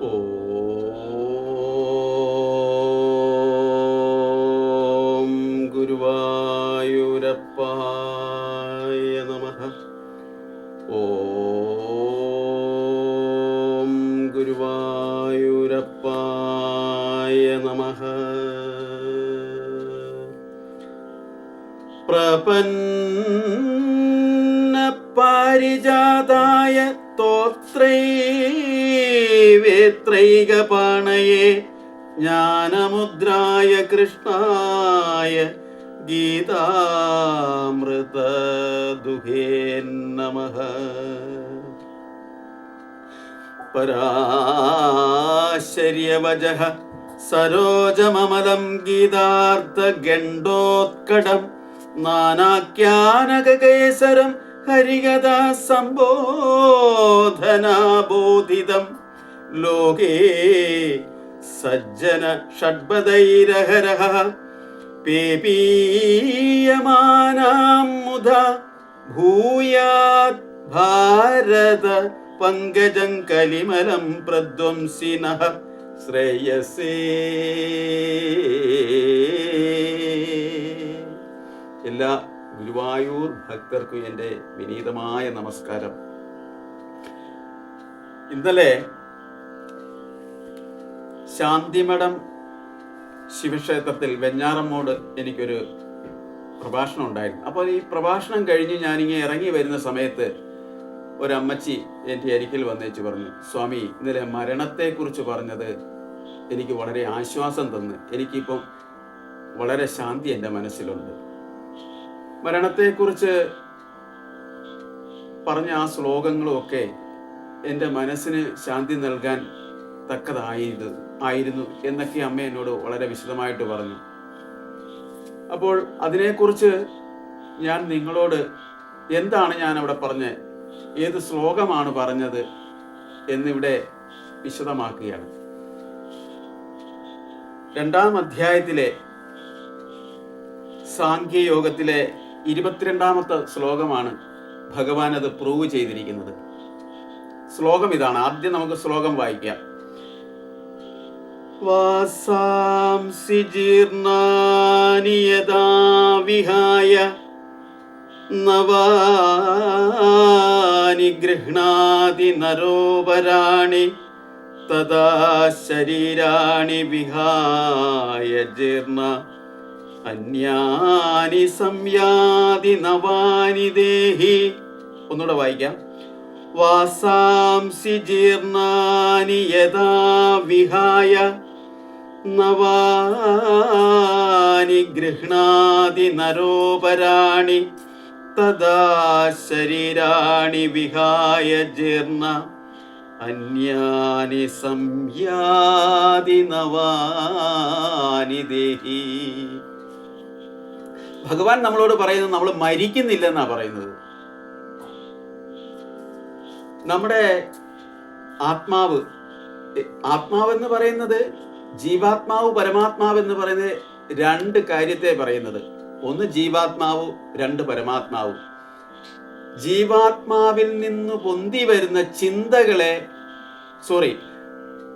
ഓം ഗുരുവായൂരപ്പായ നമ. ഓം ഗുരുവായൂരപ്പായ നമ. പ്രപന്ന പാരിജാതായ തോത്രൈവേത്രൈകപാണയെ ജ്ഞാനമുദ്രായ കൃഷ്ണായ ഗീതാമൃതദുഹേ നമ. പരാശര്യവജ സരോജമമലം ഗീതാർത്ഥഗണ്ഡോത്കടം. നാനാഖ്യാനകകേസരം ഹരികഥാ സംബോധനാബോധിതം ലോകേ സജ്ജന ഷഡ്പദൈരഹരഃ പേപീയമാനാം ഭൂയാത് ഭാരത പങ്കജം കലിമലം പ്രധ്വംസിന ശ്രേയസേ. എല്ലാ ഗുരുവായൂർ ഭക്തർക്കും എന്റെ വിനീതമായ നമസ്കാരം. ഇന്നലെ ശാന്തിമഠം ശിവക്ഷേത്രത്തിൽ വെഞ്ഞാറമ്മോട് എനിക്കൊരു പ്രഭാഷണം ഉണ്ടായിരുന്നു. അപ്പോൾ ഈ പ്രഭാഷണം കഴിഞ്ഞ് ഞാനിങ്ങനെ ഇറങ്ങി വരുന്ന സമയത്ത് ഒരമ്മച്ചി എന്റെ അരികിൽ വന്നേച്ച് പറഞ്ഞു സ്വാമി ഇന്നലെ മരണത്തെക്കുറിച്ച് പറഞ്ഞത് എനിക്ക് വളരെ ആശ്വാസം തന്ന്. എനിക്കിപ്പം വളരെ ശാന്തി എന്റെ മനസ്സിലുണ്ട്. മരണത്തെക്കുറിച്ച് പറഞ്ഞ ആ ശ്ലോകങ്ങളുമൊക്കെ എന്റെ മനസ്സിന് ശാന്തി നൽകാൻ തക്കതായത് ആയിരുന്നു എന്നൊക്കെ അമ്മ എന്നോട് വളരെ വിശദമായിട്ട് പറഞ്ഞു. അപ്പോൾ അതിനെക്കുറിച്ച് ഞാൻ നിങ്ങളോട് എന്താണ് ഞാൻ അവിടെ പറഞ്ഞത് ഏത് ശ്ലോകമാണ് പറഞ്ഞത്? എന്നിവിടെ വിശദമാക്കുകയാണ്. രണ്ടാം അധ്യായത്തിലെ സാഖ്യയോഗത്തിലെ ഇരുപത്തിരണ്ടാമത്തെ ശ്ലോകമാണ് ഭഗവാൻ അത് പ്രൂവ് ചെയ്തിരിക്കുന്നത്. ശ്ലോകം ഇതാണ്. ആദ്യം നമുക്ക് ശ്ലോകം വായിക്കാം. വാസാംസി ജീർണാനി യഥാ വിഹായ നവാനി ഗൃഹ്ണാതി നരോപരാണി തദാ ശരീരാണി വിഹായ ജീർണ അന്യാനി സംയാതി നവാനി ദേഹി. ഒന്നുകൂടെ വായിക്കാം. വാസാംസി ജീർണാനി യഥാ വിഹായ നവാനി നരോപരാണി തദാ ശരീരാണി വിഹായ ജീർണ അന്യാനി സംയാതി നവാനി ദേഹി. ഭഗവാൻ നമ്മളോട് പറയുന്നത് നമ്മൾ മരിക്കുന്നില്ലെന്നാ പറയുന്നത്. നമ്മുടെ ആത്മാവ് ആത്മാവെന്ന് പറയുന്നത് ജീവാത്മാവ് പരമാത്മാവ് എന്ന് പറയുന്നത് രണ്ട് കാര്യത്തെ പറയുന്നത്. ഒന്ന് ജീവാത്മാവ് രണ്ട് പരമാത്മാവ്. ജീവാത്മാവിൽ നിന്ന് പൊന്തി വരുന്ന ചിന്തകളെ സോറി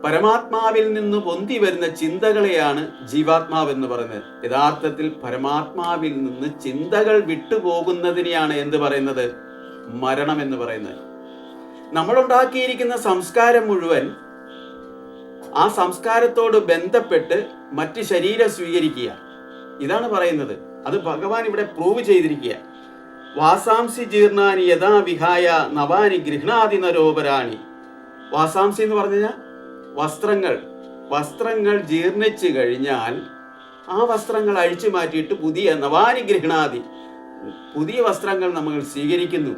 പരമാത്മാവിൽ നിന്ന് പൊന്തി വരുന്ന ചിന്തകളെയാണ് ജീവാത്മാവ് എന്ന് പറയുന്നത്. യഥാർത്ഥത്തിൽ പരമാത്മാവിൽ നിന്ന് ചിന്തകൾ വിട്ടുപോകുന്നതിനെയാണ് എന്ത് പറയുന്നത്? മരണം എന്ന് പറയുന്നത്. നമ്മളുണ്ടാക്കിയിരിക്കുന്ന സംസ്കാരം മുഴുവൻ ആ സംസ്കാരത്തോട് ബന്ധപ്പെട്ട് മറ്റ് ശരീരം സ്വീകരിക്കുക. ഇതാണ് പറയുന്നത്. അത് ഭഗവാൻ ഇവിടെ പ്രൂവ് ചെയ്തിരിക്കുക. വാസാംസി ജീർണാനി യഥാ വിഹായ നവാനി ഗൃഹാദി നരോപരാണി. വാസാംസി എന്ന് പറഞ്ഞു? കഴിഞ്ഞാൽ വസ്ത്രങ്ങൾ. വസ്ത്രങ്ങൾ ജീർണിച്ചു കഴിഞ്ഞാൽ ആ വസ്ത്രങ്ങൾ അഴിച്ചു മാറ്റിയിട്ട് പുതിയ നവാനി ഗൃഹണാതി പുതിയ വസ്ത്രങ്ങൾ നമ്മൾ സ്വീകരിക്കുന്നു.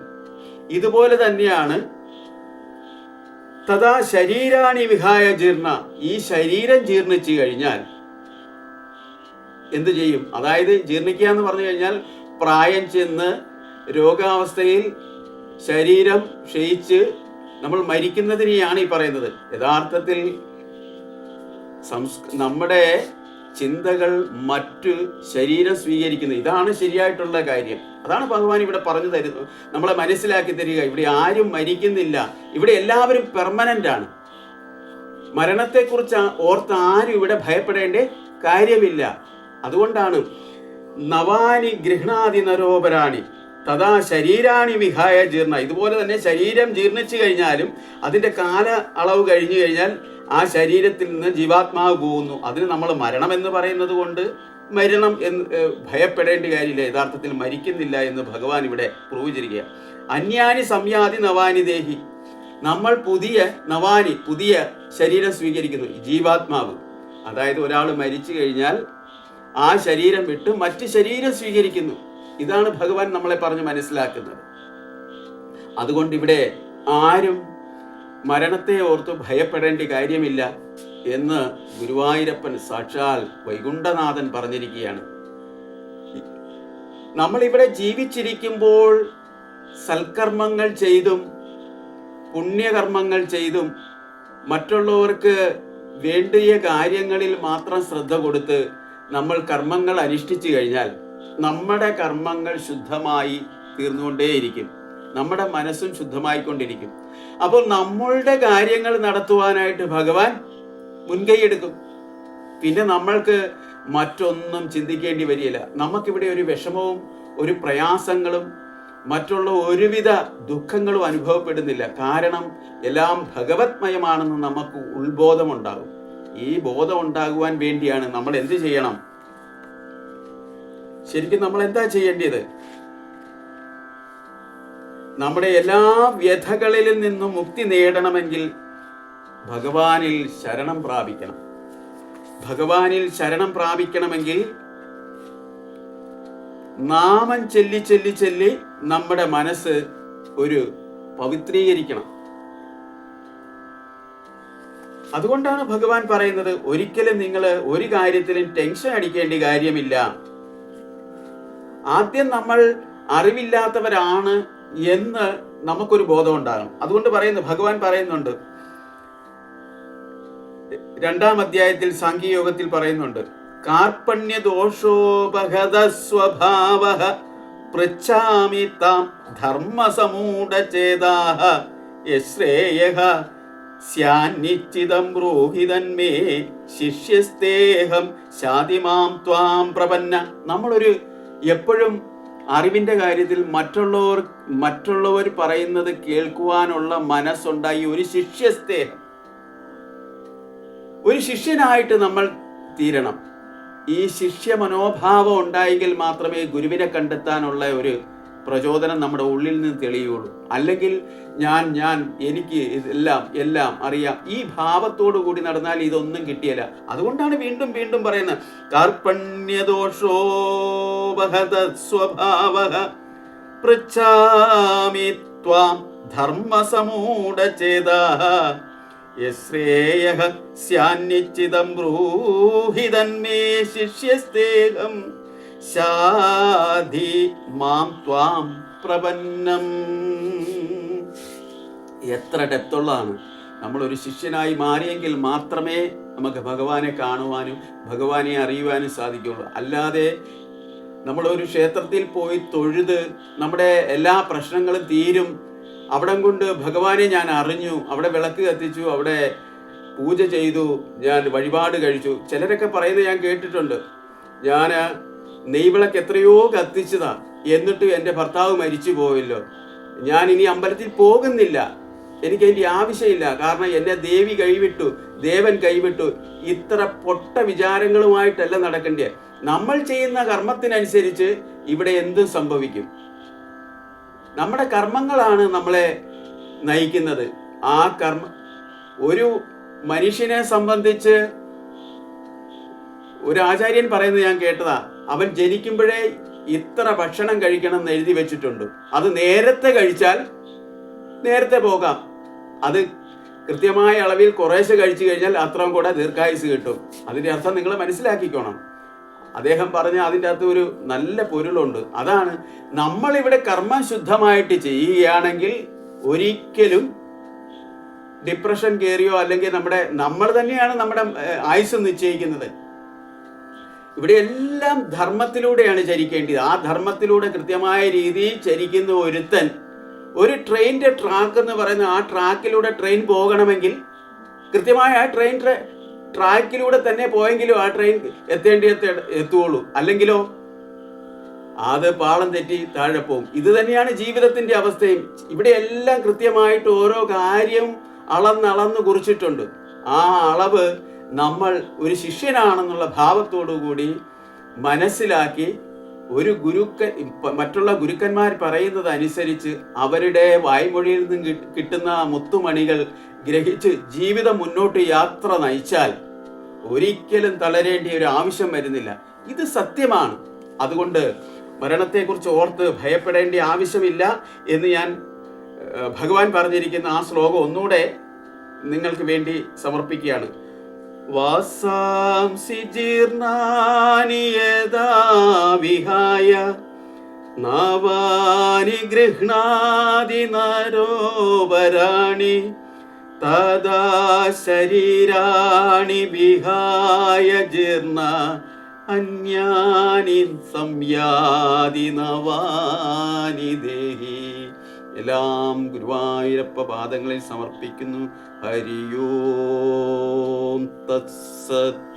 ഇതുപോലെ തന്നെയാണ് തഥാ ശരീരാണി വിഹായ ജീർണ. ഈ ശരീരം ജീർണിച്ചു കഴിഞ്ഞാൽ എന്തു ചെയ്യും? അതായത് ജീർണിക്കുക എന്ന് പറഞ്ഞു കഴിഞ്ഞാൽ പ്രായം ചെന്ന് രോഗാവസ്ഥയിൽ ശരീരം ക്ഷയിച്ച് നമ്മൾ മരിക്കുന്നതിനെയാണ് ഈ പറയുന്നത്. യഥാർത്ഥത്തിൽ സംസ് നമ്മുടെ ചിന്തകൾ മറ്റ് ശരീരം സ്വീകരിക്കുന്നത്. ഇതാണ് ശരിയായിട്ടുള്ള കാര്യം. അതാണ് ഭഗവാൻ ഇവിടെ പറഞ്ഞു തരുന്നത് നമ്മളെ മനസ്സിലാക്കി തരിക. ഇവിടെ ആരും മരിക്കുന്നില്ല. ഇവിടെ എല്ലാവരും പെർമനന്റ് ആണ്. മരണത്തെക്കുറിച്ച് ഓർത്ത് ആരും ഇവിടെ ഭയപ്പെടേണ്ട കാര്യമില്ല. അതുകൊണ്ടാണ് നവാനി ഗൃഹണാതി നരോപരാണി തഥാ ശരീരാണി വിഹായ ജീർണ. ഇതുപോലെ തന്നെ ശരീരം ജീർണിച്ചു കഴിഞ്ഞാലും അതിന്റെ കാല അളവ് കഴിഞ്ഞു കഴിഞ്ഞാൽ ആ ശരീരത്തിൽ നിന്ന് ജീവാത്മാവ് പോകുന്നു. അതിന് നമ്മൾ മരണം എന്ന് പറയുന്നത് കൊണ്ട് മരണം എന്ന് ഭയപ്പെടേണ്ട കാര്യമില്ല. യഥാർത്ഥത്തിൽ മരിക്കുന്നില്ല എന്ന് ഭഗവാൻ ഇവിടെ പ്രൂവ് ചെയ്യുക അന്യാനി സംയാതി നവാനി ദേഹി. നമ്മൾ പുതിയ നവാനി പുതിയ ശരീരം സ്വീകരിക്കുന്നു. ജീവാത്മാവ്. അതായത് ഒരാൾ മരിച്ചു കഴിഞ്ഞാൽ ആ ശരീരം വിട്ട് മറ്റ് ശരീരം സ്വീകരിക്കുന്നു. ഇതാണ് ഭഗവാൻ നമ്മളെ പറഞ്ഞ് മനസ്സിലാക്കുന്നത്. അതുകൊണ്ട് ഇവിടെ ആരും മരണത്തെ ഓർത്ത് ഭയപ്പെടേണ്ട കാര്യമില്ല എന്ന് ഗുരുവായൂരപ്പൻ സാക്ഷാൽ വൈകുണ്ഠനാഥൻ പറഞ്ഞിരിക്കുകയാണ്. നമ്മളിവിടെ ജീവിച്ചിരിക്കുമ്പോൾ സൽക്കർമ്മങ്ങൾ ചെയ്തും പുണ്യകർമ്മങ്ങൾ ചെയ്തും മറ്റുള്ളവർക്ക് വേണ്ടിയ കാര്യങ്ങളിൽ മാത്രം ശ്രദ്ധ കൊടുത്ത് നമ്മൾ കർമ്മങ്ങൾ അനുഷ്ഠിച്ചു കഴിഞ്ഞാൽ നമ്മുടെ കർമ്മങ്ങൾ ശുദ്ധമായി തീർന്നുകൊണ്ടേയിരിക്കും. നമ്മുടെ മനസ്സും ശുദ്ധമായിക്കൊണ്ടിരിക്കും. അപ്പോൾ നമ്മളുടെ കാര്യങ്ങൾ നടത്തുവാനായിട്ട് ഭഗവാൻ മുൻകൈയെടുക്കും പിന്നെ നമ്മൾക്ക് മറ്റൊന്നും ചിന്തിക്കേണ്ടി വരികയില്ല നമുക്കിവിടെ ഒരു വിഷമവും ഒരു പ്രയാസങ്ങളും മറ്റുള്ള ഒരുവിധ ദുഃഖങ്ങളും അനുഭവപ്പെടുന്നില്ല. കാരണം എല്ലാം ഭഗവത്മയമാണെന്ന് നമുക്ക് ഉത്ബോധമുണ്ടാകും. ഈ ബോധം ഉണ്ടാകുവാൻ വേണ്ടിയാണ് നമ്മൾ എന്ത് ചെയ്യണം? ശരിക്കും നമ്മൾ എന്താ ചെയ്യേണ്ടത്? നമ്മുടെ എല്ലാ വ്യഥകളിൽ നിന്നും മുക്തി നേടണമെങ്കിൽ ഭഗവാനിൽ ശരണം പ്രാപിക്കണം. ഭഗവാനിൽ ശരണം പ്രാപിക്കണമെങ്കിൽ നാമം ചെല്ലി ചെല്ലി ചെല്ലി നമ്മുടെ മനസ്സ് ഒരു പവിത്രീകരിക്കണം. അതുകൊണ്ടാണ് ഭഗവാൻ പറയുന്നത് ഒരിക്കലും നിങ്ങൾ ഒരു കാര്യത്തിലും ടെൻഷൻ അടിക്കേണ്ട കാര്യമില്ല. ആദ്യം നമ്മൾ അറിവില്ലാത്തവരാണ് എന്ന് നമുക്കൊരു ബോധം ഉണ്ടാകണം അതുകൊണ്ട് പറയുന്നു ഭഗവാൻ പറയുന്നുണ്ട്. രണ്ടാം അധ്യായത്തിൽ സാഖ്യയോഗത്തിൽ പറയുന്നുണ്ട് കാർപ്പണ്യ ദോഷോപഹത സ്വഭാവ പൃച്ഛാമി താം ധർമ്മസമൂഢചേതാഹ യശ്രേയ സ്യാന്നിശ്ചിതം ബ്രൂഹിതന്മേ ശിഷ്യസ്തേഹം ശാതിമാം ത്വാം പ്രപന്ന നമ്മളൊരു എപ്പോഴും അറിവിന്റെ കാര്യത്തിൽ മറ്റുള്ളവർ മറ്റുള്ളവർ പറയുന്നത് കേൾക്കുവാനുള്ള മനസ്സുണ്ടായി ഒരു ശിഷ്യസ്നേഹം ഒരു ശിഷ്യനായിട്ട് നമ്മൾ തീരണം. ഈ ശിഷ്യ മനോഭാവം ഉണ്ടായെങ്കിൽ മാത്രമേ ഗുരുവിനെ കണ്ടെത്താനുള്ള ഒരു പ്രചോദനം നമ്മുടെ ഉള്ളിൽ നിന്ന് തെളിയുള്ളൂ. അല്ലെങ്കിൽ ഞാൻ ഞാൻ എനിക്ക് എല്ലാം എല്ലാം അറിയാം. ഈ ഭാവത്തോടു കൂടി നടന്നാൽ ഇതൊന്നും കിട്ടിയല്ല. അതുകൊണ്ടാണ് വീണ്ടും വീണ്ടും പറയുന്നത് കാർപ്പണ്യദോഷോപഹത സ്വഭാവ പൃച്ഛാമി ത്വാം ധർമ്മസമൂഢചേതാ യശ്രേയ സ്യാന്നിശ്ചിതം ബ്രൂഹിതന്മേ ശിഷ്യസ്തേഹം. ശാധി മാം ത്വാം പ്രപന്നം. എത്ര ഡെപ്തുള്ളതാണ്. നമ്മൾ ഒരു ശിഷ്യനായി മാറിയെങ്കിൽ മാത്രമേ നമുക്ക് ഭഗവാനെ കാണുവാനും ഭഗവാനെ അറിയുവാനും സാധിക്കുകയുള്ളൂ. അല്ലാതെ നമ്മൾ ഒരു ക്ഷേത്രത്തിൽ പോയി തൊഴുത് നമ്മുടെ എല്ലാ പ്രശ്നങ്ങളും തീരും. അവിടം കൊണ്ട് ഭഗവാനെ ഞാൻ അറിഞ്ഞു. അവിടെ വിളക്ക് കത്തിച്ചു അവിടെ പൂജ ചെയ്തു ഞാൻ വഴിപാട് കഴിച്ചു. ചിലരൊക്കെ പറയുന്നത് ഞാൻ കേട്ടിട്ടുണ്ട്. ഞാൻ നെയ്വിളക്ക് എത്രയോ കത്തിച്ചതാ. എന്നിട്ട് എന്റെ ഭർത്താവ് മരിച്ചു പോയല്ലോ. ഞാൻ ഇനി അമ്പലത്തിൽ പോകുന്നില്ല. എനിക്ക് അതിന്റെ ആവശ്യമില്ല. കാരണം എന്നെ ദേവി കൈവിട്ടു ദേവൻ കൈവിട്ടു. ഇത്ര പൊട്ട വിചാരങ്ങളുമായിട്ടല്ല നടക്കേണ്ടത് നമ്മൾ ചെയ്യുന്ന കർമ്മത്തിനനുസരിച്ച് ഇവിടെ എന്ത് സംഭവിക്കും? നമ്മുടെ കർമ്മങ്ങളാണ് നമ്മളെ നയിക്കുന്നത്. ആ കർമ്മ ഒരു മനുഷ്യനെ സംബന്ധിച്ച് ഒരു ആചാര്യൻ പറയുന്നത് ഞാൻ കേട്ടതാ. അവൻ ജനിക്കുമ്പോഴേ ഇത്ര ഭക്ഷണം കഴിക്കണം എന്ന് എഴുതി വെച്ചിട്ടുണ്ട്. അത് നേരത്തെ കഴിച്ചാൽ നേരത്തെ പോകാം. അത് കൃത്യമായ അളവിൽ കുറേശ്ശെ കഴിച്ചു കഴിഞ്ഞാൽ അത്രയും കൂടെ ദീർഘായുസ് കിട്ടും. അതിന്റെ അർത്ഥം നിങ്ങൾ മനസ്സിലാക്കിക്കോണം. അദ്ദേഹം പറഞ്ഞ അതിന്റെ അകത്ത് ഒരു നല്ല പൊരുളുണ്ട്. അതാണ് നമ്മളിവിടെ കർമ്മം ശുദ്ധമായിട്ട് ചെയ്യുകയാണെങ്കിൽ ഒരിക്കലും ഡിപ്രഷൻ കയറിയോ അല്ലെങ്കിൽ നമ്മുടെ നമ്മൾ തന്നെയാണ് നമ്മുടെ ആയുസ് നിശ്ചയിക്കുന്നത്. ഇവിടെ എല്ലാം ധർമ്മത്തിലൂടെയാണ് ചരിക്കേണ്ടത്. ആ ധർമ്മത്തിലൂടെ കൃത്യമായ രീതിയിൽ ചരിക്കുന്ന ഒരുത്തൻ ഒരു ട്രെയിനിന്റെ ട്രാക്ക് എന്ന് പറയുന്ന ആ ട്രാക്കിലൂടെ ട്രെയിൻ പോകണമെങ്കിൽ കൃത്യമായ ആ ട്രെയിൻ ട്ര- ട്രാക്കിലൂടെ തന്നെ പോയെങ്കിലും ആ ട്രെയിൻ എത്തേണ്ടിയത്ത് എത്തുകയുള്ളൂ അല്ലെങ്കിലോ? അത് പാളം തെറ്റി താഴെ പോകും ഇത് തന്നെയാണ് ജീവിതത്തിന്റെ അവസ്ഥയും. ഇവിടെ എല്ലാം കൃത്യമായിട്ട് ഓരോ കാര്യം അളന്നളന്ന് കുറിച്ചിട്ടുണ്ട്. ആ അളവ് നമ്മൾ ഒരു ശിഷ്യനാണെന്നുള്ള ഭാവത്തോടു കൂടി മനസ്സിലാക്കി ഒരു ഗുരുക്ക മറ്റുള്ള ഗുരുക്കന്മാർ പറയുന്നത് അനുസരിച്ച് അവരുടെ വായ്മൊഴിയിൽ നിന്ന് കിട്ടുന്ന മുത്തുമണികൾ ഗ്രഹിച്ച് ജീവിതം മുന്നോട്ട് യാത്ര നയിച്ചാൽ ഒരിക്കലും തളരേണ്ട ഒരു ആവശ്യം വരുന്നില്ല. ഇത് സത്യമാണ്. അതുകൊണ്ട് മരണത്തെക്കുറിച്ച് ഓർത്ത് ഭയപ്പെടേണ്ട ആവശ്യമില്ല എന്ന് ഞാൻ ഭഗവാൻ പറഞ്ഞിരിക്കുന്ന ആ ശ്ലോകം ഒന്നുകൂടെ നിങ്ങൾക്ക് വേണ്ടി സമർപ്പിക്കുകയാണ്. വാസാംസി ജീർണാനി യഥാ വിഹായ നവാനി ഗൃഹ്ണാതി നരോപരാണി ശരീരാണി വിഹായ ജീർണ അന്യാനി സംയാതി നവാനി ദേഹി. എല്ലാം ഗുരുവായൂരപ്പ പാദങ്ങളിൽ സമർപ്പിക്കുന്നു. ഹരിയോം തത്സത്.